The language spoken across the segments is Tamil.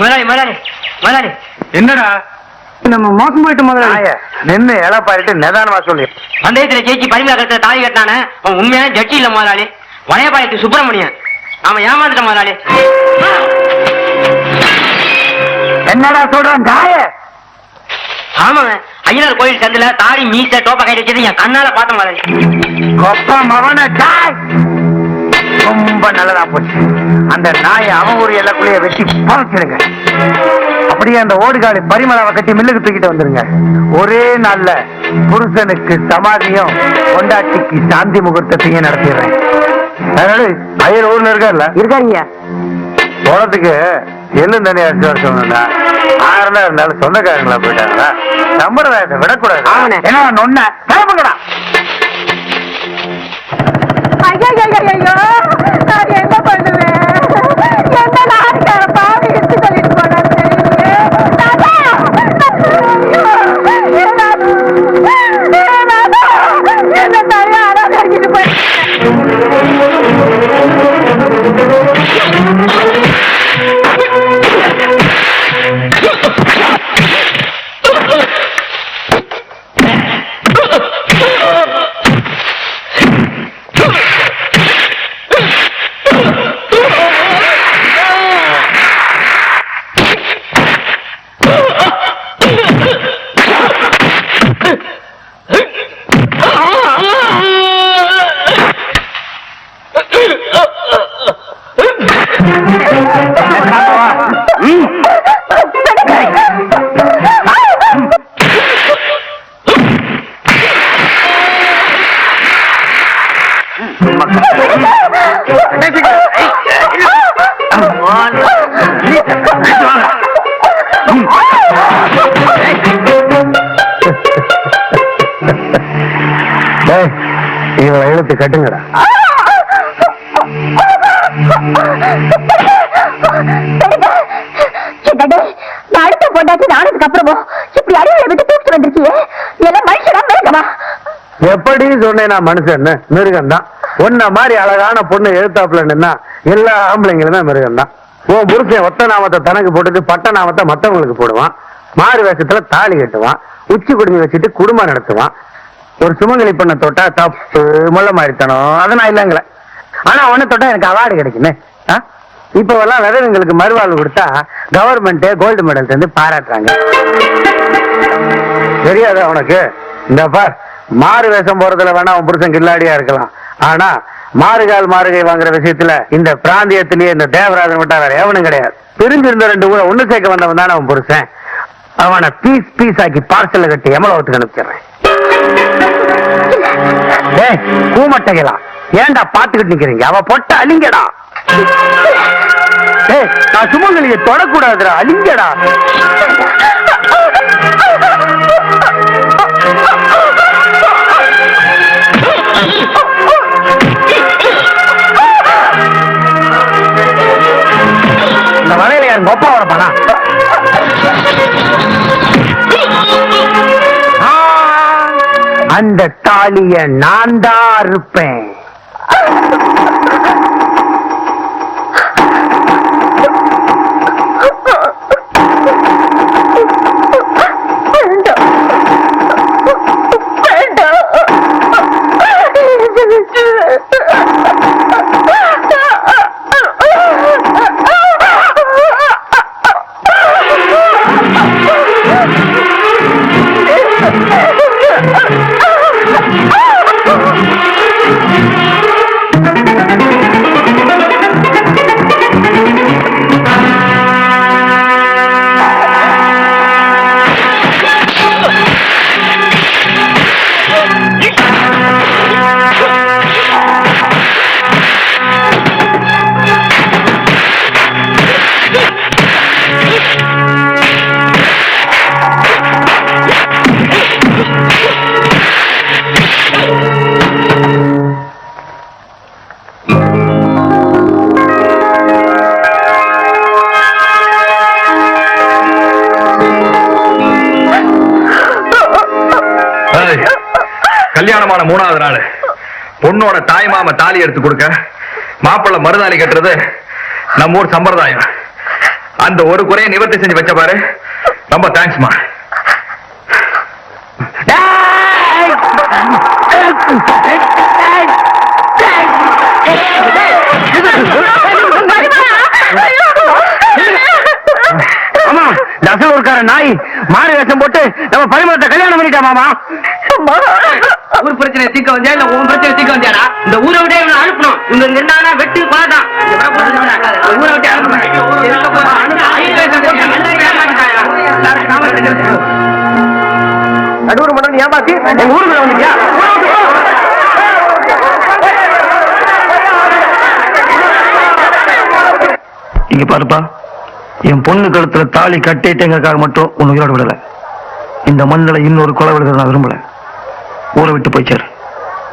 முதலாளி முதலாளி முதலாளி. என்னடா? நம்ம மோசம் போயிட்டு முதல்ல நாய, நின்னு இலை பாரிட்டு நிதானமா சொல்லு. பந்தயத்துல ஜெயிச்சு பரிமள கருத்துல தாலி கட்டினானே அவன் உண்மையான ஜட்ஜி இல்ல முதலாளி. வளையபாளையத்து சுப்பிரமணியன். அவன் ஏமாந்துட்ட முதலாளி. என்னடா சொல்றான் காய? ஆமாங்க ஐயனார் கோயில் சந்தில தாடி மீச டோப்பா கை வச்சது என் கண்ணால பார்த்த முதலாளி. கொப்ப மவன காய்! ரொம்ப நல்லதா போச்சு. அந்த நாயை அவன் ஒரு எல்லக்குள்ளேயே வெட்டி பறச்சிடுங்க அப்படியே அந்த ஓடுகாலி பரிமளாவை கட்டி மில்லுக்கு தூக்கிட்டு வந்துருங்க. ஒரே நாள்ல புருஷனுக்கு சமாதியும் பொண்டாட்டிக்கு சாந்தி முகூர்த்தத்தையும் நடத்திடுறேன். அதனால ஐயர் ஊர்ல இருக்கார்ல? இருக்காங்க போனதுக்கு எள்ளு தண்ணி அடிச்சு வர சொன்னா தான் இருந்தாலும் சொந்தக்காரங்களா போயிட்டாங்களா? சம்பிரதாயத்தை விடக்கூடாது. என்ன நொன்ன கிளம்புங்கடா ஐயோ இவளை இழுத்து கட்டுங்கடா. அடுத்த பொண்டாட்டி நானதுக்கு அப்புறமும் இப்படி அடிகளை விட்டு தூக்கிட்டு வந்திருக்கியே? எல்லாம் மனுஷனா மிருகமா? எப்படி சொன்னேன் நான் மனுஷன் மிருகம் தான் உன்ன மாதிரி அழகான பொண்ணு எழுத்தாப்புல நின்னா எல்லா ஆம்பளைங்களும் தான் மிருகம் தான். உன் புருஷன் ஒத்த நாமத்தை தனக்கு போட்டுட்டு பட்ட நாமத்தை மற்றவங்களுக்கு போடுவான். மாறு வேஷத்துல தாலி கட்டுவான். உச்சி குடிஞ்சு வச்சுட்டு குடும்பம் நடத்துவான். ஒரு சுமங்கலி பண்ண தொட்டா தப்பு முள்ள மாறித்தனம் தனம் நான் இல்லைங்களே. ஆனா ஒண்ணு தொட்டா எனக்கு அவார்டு கிடைக்குமே. ஆ? இப்ப எல்லாம் விதவைங்களுக்கு மறுவாழ்வு கொடுத்தா கவர்மெண்ட் கோல்டு மெடல் தந்து பாராட்டுறாங்க. தெரியாதா உனக்கு? இந்த பார் மாறு வேஷம் போறதுல வேணா உன் புருஷன் கில்லாடியா இருக்கலாம். ஆனா மாறுகால் மாறுகை வாங்குற விஷயத்துல இந்த பிராந்தியத்திலேயே இந்த தேவராஜன் விட்டா வேற எவனும் கிடையாது. பிரிஞ்சிருந்த ரெண்டு ஊரை ஒண்ணு சேர்க்க வந்தவன் தானே அவன் புருஷன். அவனை பீஸ் பீஸ் ஆக்கி பார்சல்ல கட்டி எமலோகத்துக்கு அனுப்பிச்சிடுறேன். கூமட்டைகளா? ஏன்டா பாத்துக்கிட்டு நிக்கிறீங்க? அவ பொட்ட அலிங்கடா. நான் சுமங்கலிய தொடக்கூடாதுடா. அலிங்கடா. அந்த நான் தான் இருப்பேன். கல்யாணமான மூணாவது நாள் பொண்ணோட தாய் மாம தாலி எடுத்து கொடுக்க மாப்பிள்ளை மருதாளி கட்டுறது நம்ம ஊர் சம்பிரதாயம் அந்த ஒரு குறையை நிவர்த்தி செஞ்சு வச்ச பாரு ரொம்ப தேங்க்ஸ்மா ஆமா தசலூர்கார நாய் மாறு வேஷம் போட்டு நம்ம பரிமளத்தை கல்யாணம் பண்ணிட்டா மாமா? ஊர் பிரச்சனை தீர்க்க வந்தியா? இல்ல உன் பிரச்சனை தீர்க்க வந்தியாடா? இந்த ஊரை விட்டே இவனை அனுப்பணும். இவங்க இங்க இருந்தாங்கன்னா வெட்டி கொலைதான் ஊரை விட்டு அனுப்பணும் நடுவர் மன்னன் ஏமாத்தி எங்க ஊருக்குள்ள வந்துட்டியா இங்க பாருப்பா. என் பொண்ணு கழுத்துல தாலி கட்டிட்டேங்கிறதுக்காக மட்டும் உன்னை உயிரோட விடல. இந்த மண்ணில் இன்னொரு கொலை விடுறத நான் விரும்பல. ஊரை விட்டு போய்ச்சாரு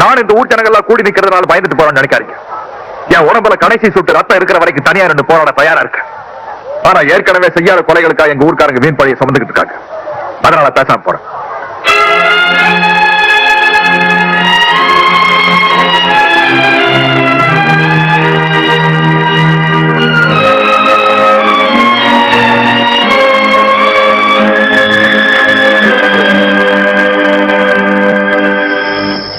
நான் இந்த ஊட்டனங்கள்லாம் கூடி நிக்கிறதுனால பயந்துட்டு போறேன்னு நினைக்காதீங்க. என் உடம்புல கடைசி சுட்டு ரத்தம் இருக்கிற வரைக்கும் தனியா ரெண்டு போராட தயாரா இருக்கு. ஆனா ஏற்கனவே செய்யாத கொலைகளுக்காக எங்க ஊர்க்காரங்க வீண் பழியை சுமந்துக்கிட்டு இருக்காங்க. அதனால பேசாம போறேன்.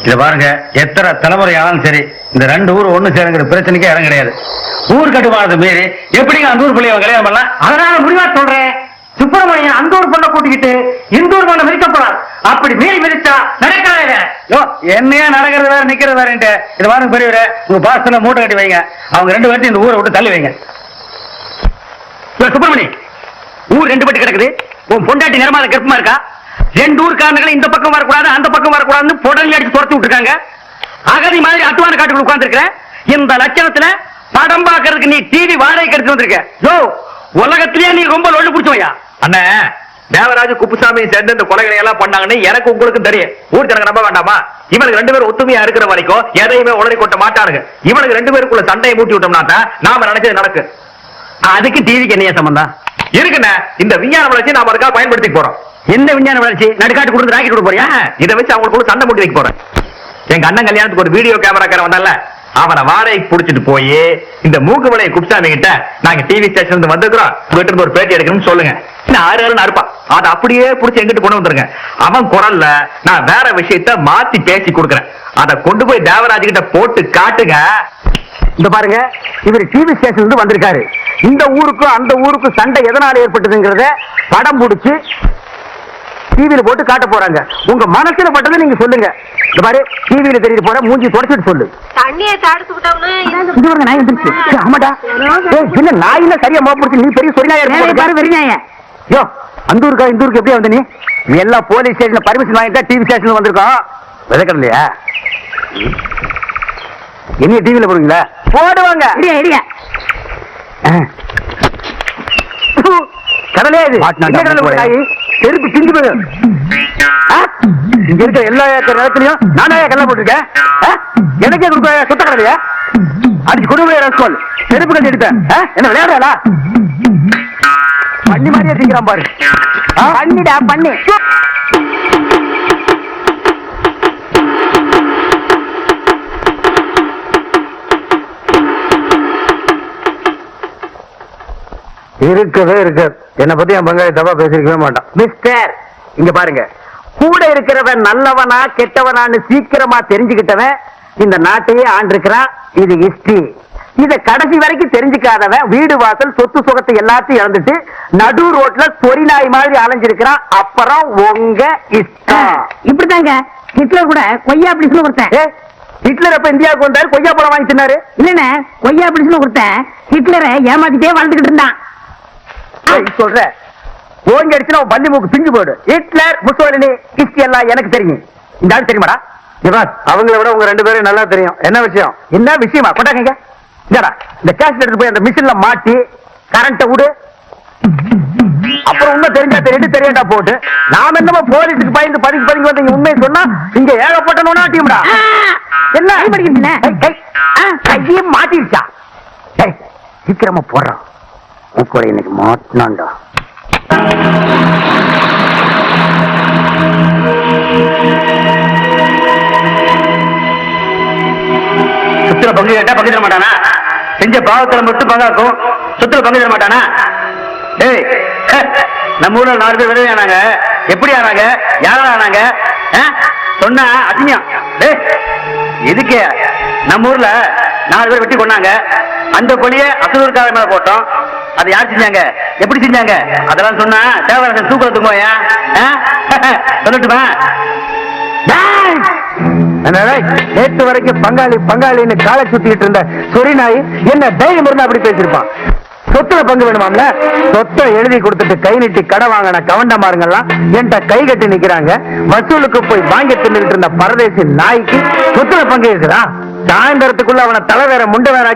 இதை பாருங்க எத்தனை தலைமுறை ஆனாலும் சரி இந்த ரெண்டு ஊர் ஒண்ணு சேருங்கிற பிரச்சனைக்கே இடம் கிடையாது. ஊர் கட்டுமானத்தை மீறி எப்படிங்க அந்த ஊர் பிள்ளைய கல்யாணம் பண்ணலாம்? அதனால முடிவா சொல்றேன். சுப்பிரமணியன் அந்த ஊர் பொண்ணை கூட்டிக்கிட்டு இந்த ஊர் பொண்ணை மிதிக்க போறார் அப்படி மீறி மிதிச்சா நடக்காத யோ என்னையா நடக்கிறது வேற நிக்கிறது வேறன்ட்டு. இது பாருங்க பெரியவரே உங்க பாசத்துல மூட்டை கட்டி வைங்க. அவங்க ரெண்டு பேர்த்தையும் இந்த ஊரை விட்டு தள்ளி வைங்க. சுப்பிரமணி ஊர் ரெண்டு பட்டு கிடக்குது. உன் பொண்டாட்டி நிறமாத கர்ப்பமா இருக்கா? ரெண்டு ஊர்க்காரங்களை இந்த பக்கம் வரக்கூடாது அந்த பக்கம் வரக்கூடாதுன்னு புடல் அடிச்சு துரத்தி விட்டுருக்காங்க. அகதி மாதிரி அட்டுவான காட்டுக்குள்ள உட்கார்ந்து இந்த லட்சணத்துல படம் பார்க்கறதுக்கு நீ டிவி வாடகைக்கு எடுத்து வந்திருக்க. யோ உலகத்திலேயே நீ ரொம்ப லொள்ளு பிடிச்சவையா? அண்ணே தேவராஜ் குப்புசாமி சேர்ந்து இந்த கொலைகளை எல்லாம் பண்ணாங்கன்னு எனக்கு உங்களுக்கு தெரியும். ஊர் ஜனங்க நம்ப வேண்டாமா? இவனுக்கு ரெண்டு பேரும் ஒத்துமையா இருக்கிற வரைக்கும் எதையுமே உளறி கொட்ட மாட்டானுங்க இவனுக்கு ரெண்டு பேருக்குள்ள சண்டையை மூட்டி விட்டோம்னா நாம நினைச்சது நடக்கு. அதுக்கு டிவிக்கு என்னைய சம்பந்தம்? இருக்குண்ணே இந்த விஞ்ஞான வளர்ச்சி நாம அதுக்காக பயன்படுத்தி போறோம். எந்த விஞ்ஞான வளர்ச்சி? நடுக்காட்டு கொடுத்து ராக்கெட் கொடுக்க போறியா? இதை வச்சு அவங்களுக்குள்ள சண்டை மூட்டி வைக்க போறேன். எங்க அண்ணன் கல்யாணத்துக்கு ஒரு வீடியோ கேமராக்காரன் வந்தால அவனை வாடகைக்கு புடிச்சிட்டு போய் இந்த மூக்கு வலையை குப்சாமி கிட்ட நாங்க டிவி ஸ்டேஷன் இருந்து வந்திருக்கிறோம். உங்ககிட்ட ஒரு பேட்டி எடுக்கணும்னு சொல்லுங்க. நான் ஆறு ஆறு அறுப்பான் அதை அப்படியே புடிச்சு எங்கிட்டு கொண்டு வந்துருங்க. அவன் குரல்ல நான் வேற விஷயத்த மாத்தி பேசி கொடுக்குறேன். அதை கொண்டு போய் தேவராஜ் கிட்ட போட்டு காட்டுங்க. இந்த பாருங்க இவர் டிவி ஸ்டேஷன் இருந்து வந்திருக்காரு. இந்த ஊருக்கும் அந்த ஊருக்கும் சண்டை எதனால ஏற்பட்டதுங்கிறத படம் பிடிச்சி டிவியில போட்டு காட்ட போறாங்க. உங்க மனசுல பட்டதை நீங்க சொல்லுங்க. இந்த பாரு டிவியில தெரியுது போற மூஞ்சி தொடச்சிட்டு சொல்லு. தண்ணியை தடுத்து நாய் வந்துருச்சு ஆமாடா. ஏய், என்ன நாயில சரியா மோப்பிடிச்சு நீ பெரிய சொரிநாயா பாரு வெறிநாய யோ அந்த ஊருக்கா இந்த ஊருக்கு எப்படியா வந்த நீ? நீ எல்லாம் போலீஸ் ஸ்டேஷன்ல பர்மிஷன் வாங்கிட்டா டிவி ஸ்டேஷன்ல வந்திருக்கோம். விதக்கலையா என்ன டிவியில போடுவீங்களா? போடுவாங்க. கடலே இது. செருப்பு சிந்து போயிடும் இங்க இருக்க எல்லா ஏக்கர் நிலத்திலையும் நானே கடலை போட்டிருக்கேன் எனக்கே கொடுக்க சுத்த கடலையா அடிச்சு கொடுமையா ரசோல் செருப்பு கட்டி எடுத்தேன் என்ன விளையாடுறா பண்ணி மாதிரியே திங்கிறான் பாரு. பண்ணிடா பண்ணி. இருக்கவே இருக்கு என்ன பத்தி என் பங்காளி தப்பா பேசிருக்கவே மாட்டான். மிஸ்டர் இங்க பாருங்க. கூட இருக்கிறவன் நல்லவனா கெட்டவனான்னு சீக்கிரமா தெரிஞ்சுக்கிட்டவன் இந்த நாட்டையே ஆண்டிருக்கிறான். இது ஹிஸ்டரி இத கடைசி வரைக்கும் தெரிஞ்சுக்காதவன் வீடு வாசல் சொத்து சுகத்தை எல்லாத்தையும் இழந்துட்டு நடு ரோட்ல சொரி நாய் மாதிரி அலைஞ்சிருக்கிறான். அப்புறம் உங்க இஷ்டம். இப்படிதாங்க. ஹிட்லர் கூட கொய்யா பிடிச்சுன்னு கொடுத்தேன். ஹிட்லர் அப்ப இந்தியாவுக்கு வந்தாரு? கொய்யா பழம் வாங்கி தின்னாரு? இல்லண்ணே கொய்யா பிடிச்சுன்னு கொடுத்தேன். ஹிட்லரை ஏமாத்திட்டே வாழ்ந்துகிட்டு இருந்தான். சொல்ற? ஓங்கி அடிச்சுனா பள்ளி மூக்கு பிஞ்சு போடு ஹிட்லர் முசோலினி ஹிஸ்டரி எல்லாம் எனக்கு தெரியும். இந்த ஆள் தெரியுமாடா? இவாஸ் அவங்கள விட உங்க ரெண்டு பேரும் நல்லா தெரியும். என்ன விஷயம்? என்ன விஷயமா? கொண்டாங்க. இந்த கேஸ் எடுத்து போய் அந்த மிஷின்ல மாட்டி கரண்ட விடு. அப்புறம் உண்மை தெரிஞ்சா தெரியும் தெரியாட்டா போட்டு. நாம என்னமோ போலீஸுக்கு பயந்து பதுக்கி பதுக்கி வந்து இங்க உண்மையை சொன்னா இங்க ஏகப்பட்ட நோனா டீம்டா. என்ன? கை படிக்கிறீங்களே? கை, கை. ஆ, கையே மாட்டிருச்சா? ஏய், சீக்கிரமா போடுறான் கூட இன்னைக்கு மாட்டினான்டா. சுத்துல பங்கு கேட்டா பங்கு தர மாட்டானா? செஞ்ச பாவத்துல மட்டும் பங்காக்கும். சுத்துல பங்கு தர மாட்டானா? டேய் நம்ம ஊர்ல நாலு பேர் விதவை ஆனாங்க. எப்படி ஆனாங்க? யாரால ஆனாங்க? ஆ? சொன்னா அசிங்கம். டேய் எதுக்கு? நம்ம ஊர்ல நாலு பேர் வெட்டி கொண்டாங்க. அந்த கொலிய அசலூர்கார மேல போட்டோம். அதை யார் செஞ்சாங்க? எப்படி செஞ்சாங்க? அதெல்லாம் சொன்னா தேவராசன் தூக்கத்துக்கு தூங்குவாயா? ஆ? சொல்லட்டுமா? நேற்று என்னடா, வரைக்கும் பங்காளி பங்காளின்னு காலை சுத்திட்டு இருந்த சொரி நாய் என்ன தைரியம் இருந்தா அப்படி பேசிருப்பான் சொத்துல பங்கு வேணுமாம்ல? சொத்தை எழுதி கொடுத்துட்டு கை நீட்டி கடை வாங்கின கவண்டமாருங்கெல்லாம் என்கிட்ட கை கட்டி நிக்கிறாங்க. வசூலுக்கு போய் வாங்கி தின்னுட்டு இருந்த பரதேசி நாய்க்கு சொத்துல பங்கு இருக்குதா? சாயந்தரத்துக்குள்ள அவனை தலை வேற முண்டை வேற